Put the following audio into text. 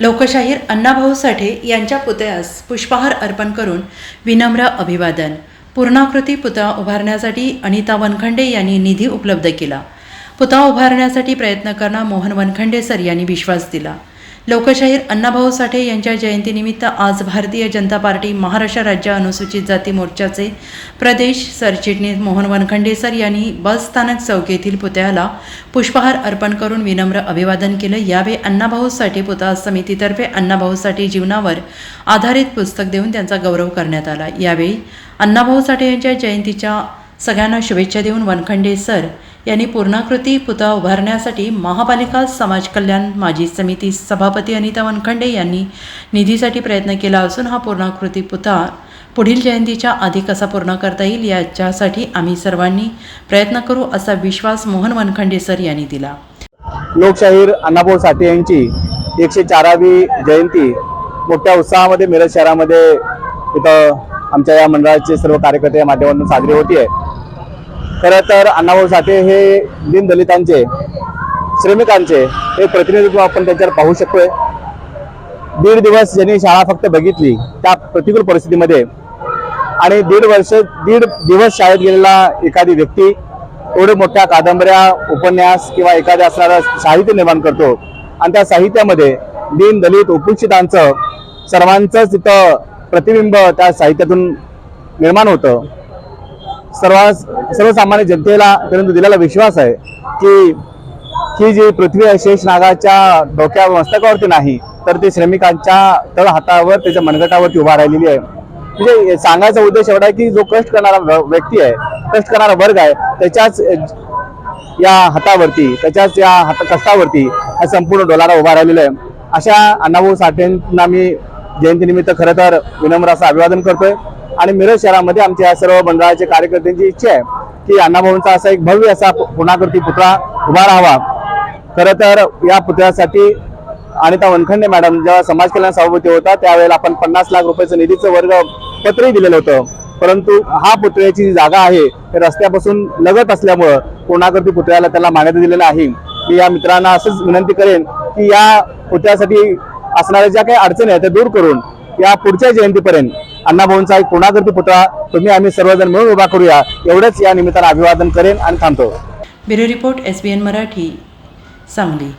लोकशाहीर अण्णाभाऊ साठे यांच्या पुतळ्यास पुष्पहार अर्पण करून विनम्र अभिवादन. पूर्णाकृती पुतळा उभारण्यासाठी अनिता वनखंडे यांनी निधी उपलब्ध केला. पुतळा उभारण्यासाठी प्रयत्न करणार मोहन वनखंडे सर यांनी विश्वास दिला. लोकशाहीर अण्णाभाऊ साठे यांच्या जयंतीनिमित्त आज भारतीय जनता पार्टी महाराष्ट्र राज्य अनुसूचित जाती मोर्चाचे प्रदेश सरचिटणीस मोहन वनखंडे सर यांनी बस स्थानक चौक येथील पुतळ्याला पुष्पहार अर्पण करून विनम्र अभिवादन केलं. यावेळी अण्णाभाऊ साठे पुतळा समितीतर्फे अण्णाभाऊ साठे जीवनावर आधारित पुस्तक देऊन त्यांचा गौरव करण्यात आला. यावेळी अण्णाभाऊ साठे यांच्या जयंतीच्या सगळ्यांना शुभेच्छा देऊन वनखंडे सर यांनी पूर्णाकृती पुतळा उभारण्यासाठी महापालिका समाज कल्याण माजी समिती सभापती अनिता वनखंडे यांनी निधीसाठी प्रयत्न केला असून हा पूर्णाकृती पुतळा पुढील जयंतीच्या आधी कसा पूर्ण करता येईल याच्यासाठी आम्ही सर्वांनी प्रयत्न करू असा विश्वास मोहन वनखंडे सर यांनी दिला. लोकशाहीर अण्णाभाऊ साठे यांची एकशे चारावी जयंती मोठ्या उत्साहामध्ये मिरज शहरामध्ये इथं आमच्या या मंडळाचे सर्व कार्यकर्ते या माध्यमातून साजरी होती आहे खरं तर अण्णाभाऊ साठे हे दीनदलितांचे श्रमिकांचे हे प्रतिनिधित्व आपण त्यांच्यावर पाहू शकतोय. दीड दिवस ज्यांनी शाळा फक्त बघितली त्या प्रतिकूल परिस्थितीमध्ये आणि दीड वर्ष दीड दिवस शाळेत गेलेला एखादी व्यक्ती एवढे मोठ्या कादंबऱ्या उपन्यास किंवा एखाद्या असणारा साहित्य निर्माण करतो आणि त्या साहित्यामध्ये दीन दलित उपेक्षितांचं सर्वांचंच तिथं प्रतिबिंब त्या साहित्यातून निर्माण होतं. सर्व सर्वसामान्य जनतेला परंतु दिलेला विश्वास आहे की ही जी पृथ्वी आहे शेष नागाच्या डोक्या मस्तकावरती नाही तर ती श्रमिकांच्या तळ हातावर त्याच्या मनगटावरती उभा राहिलेली आहे. म्हणजे सांगायचा उद्देश एवढा आहे की जो कष्ट करणारा व्यक्ती आहे कष्ट करणारा वर्ग आहे त्याच्याच या हातावरती त्याच्याच या हात कष्टावरती हा संपूर्ण डोलारा उभा राहिलेला आहे. अशा अण्णाभाऊ साठेंना मी जयंतीनिमित्त खरं तर विनम्र असं अभिवादन करतोय. आणि मिरज शहरामध्ये आमच्या या सर्व मंडळाच्या कार्यकर्त्यांची इच्छा आहे की अण्णाभाऊंचा असा एक भव्य असा पुणाकृती पुतळा उभा राहावा. खरं तर या पुतळ्यासाठी अनिता वनखंडे मॅडम जेव्हा समाज कल्याण सभापती होता त्यावेळेला आपण पन्नास लाख रुपयाचं निधीचं वर्ग पत्रही दिलेलं होतं. परंतु हा पुतळ्याची जी जागा आहे ते रस्त्यापासून लगत असल्यामुळं पूर्णाकृती पुतळ्याला त्याला मान्यता दिलेला आहे मी या मित्रांना असंच विनंती करेन की या पुतळ्यासाठी असणाऱ्या ज्या काही अडचणी आहेत त्या दूर करून या पुढच्या जयंतीपर्यंत अण्णाभाऊंचा एक पूर्णाकृती पुतळा तुम्ही आम्ही सर्वजण मिळून उभा करूया. एवढंच या निमित्तानं अभिवादन करेन आणि थांबतो. Bureau report S B N Marathi Sangli.